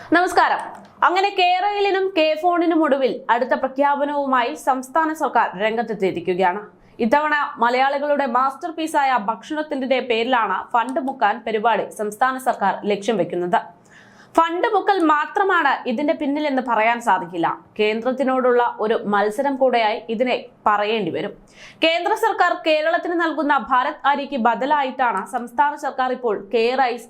നമസ്കാരം. അങ്ങനെ കേരളിനും കെ ഫോണിനും ഒടുവിൽ അടുത്ത പ്രഖ്യാപനവുമായി സംസ്ഥാന സർക്കാർ രംഗത്തെത്തിയിരിക്കുകയാണ്. ഇത്തവണ മലയാളികളുടെ മാസ്റ്റർ പീസായ ഭക്ഷണത്തിന്റെ പേരിലാണ് ഫണ്ട് മുക്കാൻ പരിപാടി സംസ്ഥാന സർക്കാർ ലക്ഷ്യം വെക്കുന്നത്. ഫണ്ട് മുക്കൽ മാത്രമാണ് ഇതിന്റെ പിന്നിൽ എന്ന് പറയാൻ സാധിക്കില്ല. കേന്ദ്രത്തിനോടുള്ള ഒരു മത്സരം കൂടെയായി ഇതിനെ പറയേണ്ടി വരും. കേന്ദ്ര സർക്കാർ കേരളത്തിന് നൽകുന്ന ഭാരത് അരിക്ക് ബദലായിട്ടാണ് സംസ്ഥാന സർക്കാർ ഇപ്പോൾ കെയർ ഐസ്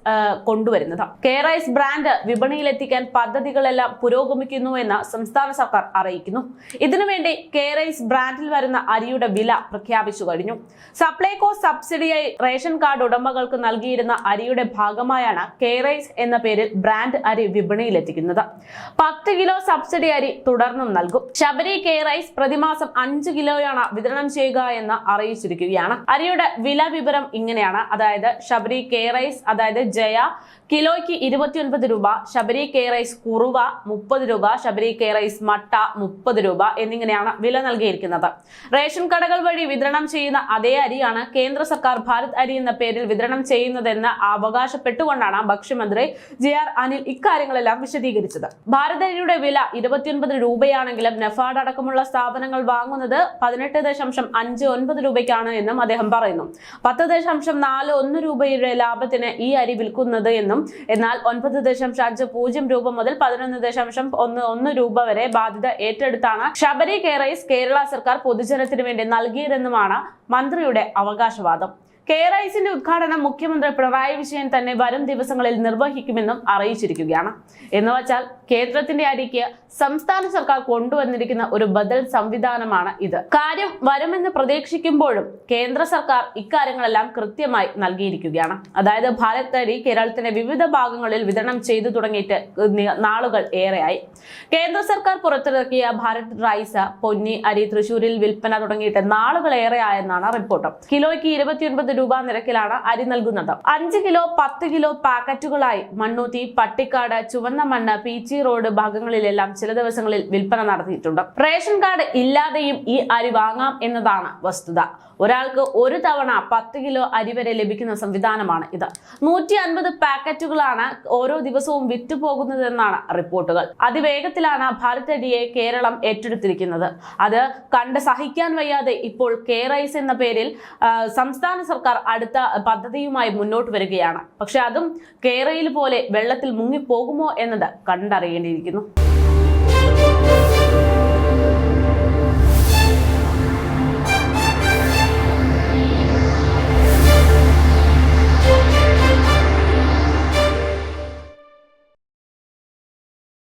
കൊണ്ടുവരുന്നത്. കെയർ ഐസ് ബ്രാൻഡ് വിപണിയിലെത്തിക്കാൻ പദ്ധതികളെല്ലാം പുരോഗമിക്കുന്നു എന്ന് സംസ്ഥാന സർക്കാർ അറിയിക്കുന്നു. ഇതിനുവേണ്ടി കെയർ ഐസ് ബ്രാൻഡിൽ വരുന്ന അരിയുടെ വില പ്രഖ്യാപിച്ചു കഴിഞ്ഞു. സപ്ലൈകോ സബ്സിഡിയായി റേഷൻ കാർഡ് ഉടമകൾക്ക് നൽകിയിരുന്ന അരിയുടെ ഭാഗമായാണ് കെയർ ഐസ് എന്ന പേരിൽ ബ്രാൻഡ് അരി വിപണിയിലെത്തിക്കുന്നത്. പത്ത് കിലോ സബ്സിഡി അരി തുടർന്നും നൽകും. ശബരി കെ റൈസ് പ്രതിമാസം അഞ്ച് കിലോയാണ് വിതരണം ചെയ്യുക എന്ന് അറിയിച്ചിരിക്കുകയാണ്. അരിയുടെ വില വിവരം ഇങ്ങനെയാണ്. അതായത് ശബരി കെ റൈസ് അതായത് ജയ കിലോയ്ക്ക് ഇരുപത്തിയൊൻപത് രൂപ ശബരി കെ റൈസ് കുറുവ മുപ്പത് രൂപ ശബരി കെ റൈസ് മട്ട മുപ്പത് രൂപ എന്നിങ്ങനെയാണ് വില നൽകിയിരിക്കുന്നത്. റേഷൻ കടകൾ വഴി വിതരണം ചെയ്യുന്ന അതേ അരിയാണ് കേന്ദ്ര സർക്കാർ ഭാരത് അരി എന്ന പേരിൽ വിതരണം ചെയ്യുന്നതെന്ന് അവകാശപ്പെട്ടുകൊണ്ടാണ് ഭക്ഷ്യമന്ത്രി ജെ ആർ അനിൽ ഇക്കാര്യങ്ങളെല്ലാം വിശദീകരിച്ചത്. ഭാരത് അരിയുടെ വില ഇരുപത്തിയൊൻപത് രൂപയാണെങ്കിലും നഫാഡ് അടക്കമുള്ള സ്ഥാപനങ്ങൾ വാങ്ങുന്നത് പതിനെട്ട് ദശാംശം അഞ്ച് ഒൻപത് രൂപയ്ക്കാണ് എന്നും അദ്ദേഹം പറയുന്നു. പത്ത് ദശാംശം നാല് ഒന്ന് രൂപയുടെ ലാഭത്തിന് ഈ അരി വിൽക്കുന്നത് എന്നും എന്നാൽ ഒൻപത് ദശാംശം അഞ്ച് പൂജ്യം രൂപ മുതൽ പതിനൊന്ന് ദശാംശം ഒന്ന് ഒന്ന് രൂപ വരെ ബാധ്യത ഏറ്റെടുത്താണ് ശബരി കെയറൈസ് കേരള സർക്കാർ പൊതുജനത്തിന് വേണ്ടി നൽകിയതെന്നുമാണ് മന്ത്രിയുടെ അവകാശവാദം. കെയറൈസിന്റെ ഉദ്ഘാടനം മുഖ്യമന്ത്രി പിണറായി വിജയൻ തന്നെ വരും ദിവസങ്ങളിൽ നിർവഹിക്കുമെന്നും അറിയിച്ചിരിക്കുകയാണ്. എന്ന് വച്ചാൽ കേന്ദ്രത്തിന്റെ അരിക്ക് സംസ്ഥാന സർക്കാർ കൊണ്ടുവന്നിരിക്കുന്ന ഒരു ബദൽ സംവിധാനമാണ് ഇത്. കാര്യം വരുമെന്ന് പ്രതീക്ഷിക്കുമ്പോഴും കേന്ദ്ര സർക്കാർ ഇക്കാര്യങ്ങളെല്ലാം കൃത്യമായി നൽകിയിരിക്കുകയാണ്. അതായത് ഭാരത് അരി കേരളത്തിന്റെ വിവിധ ഭാഗങ്ങളിൽ വിതരണം ചെയ്തു തുടങ്ങിയിട്ട് നാളുകൾ ഏറെയായി. കേന്ദ്ര സർക്കാർ പുറത്തിറക്കിയ ഭാരത് റൈസ പൊന്നി അരി തൃശൂരിൽ വിൽപ്പന തുടങ്ങിയിട്ട് നാളുകൾ ഏറെയായെന്നാണ് റിപ്പോർട്ട്. കിലോയ്ക്ക് ഇരുപത്തിയൊൻപത് രൂപ നിരക്കിലാണ് അരി നൽകുന്നത്. അഞ്ച് കിലോ പത്ത് കിലോ പാക്കറ്റുകളായി മണ്ണൂത്തി പട്ടിക്കാട് ചുവന്ന മണ്ണ് പീച്ചി റോഡ് ഭാഗങ്ങളിലെല്ലാം ചില ദിവസങ്ങളിൽ വിൽപ്പന നടത്തിയിട്ടുണ്ട്. റേഷൻ കാർഡ് ഇല്ലാതെയും ഈ അരി വാങ്ങാം എന്നതാണ് വസ്തുത. ഒരാൾക്ക് ഒരു തവണ പത്ത് കിലോ അരി വരെ ലഭിക്കുന്ന സംവിധാനമാണ് ഇത്. നൂറ്റി അൻപത് പാക്കറ്റുകളാണ് ഓരോ ദിവസവും വിറ്റുപോകുന്നതെന്നാണ് റിപ്പോർട്ടുകൾ. അതിവേഗത്തിലാണ് ഭാരത് അരിയെ കേരളം ഏറ്റെടുത്തിരിക്കുന്നത്. അത് കണ്ട് സഹിക്കാൻ വയ്യാതെ ഇപ്പോൾ കെ റൈസ് എന്ന പേരിൽ സംസ്ഥാന സംസ്ഥാന സർക്കാർ അടുത്ത പദ്ധതിയുമായി മുന്നോട്ട് വരികയാണ്. പക്ഷെ അതും കേരയിൽ പോലെ വെള്ളത്തിൽ മുങ്ങിപ്പോകുമോ എന്നത് കണ്ടറിയേണ്ടിയിരിക്കുന്നു.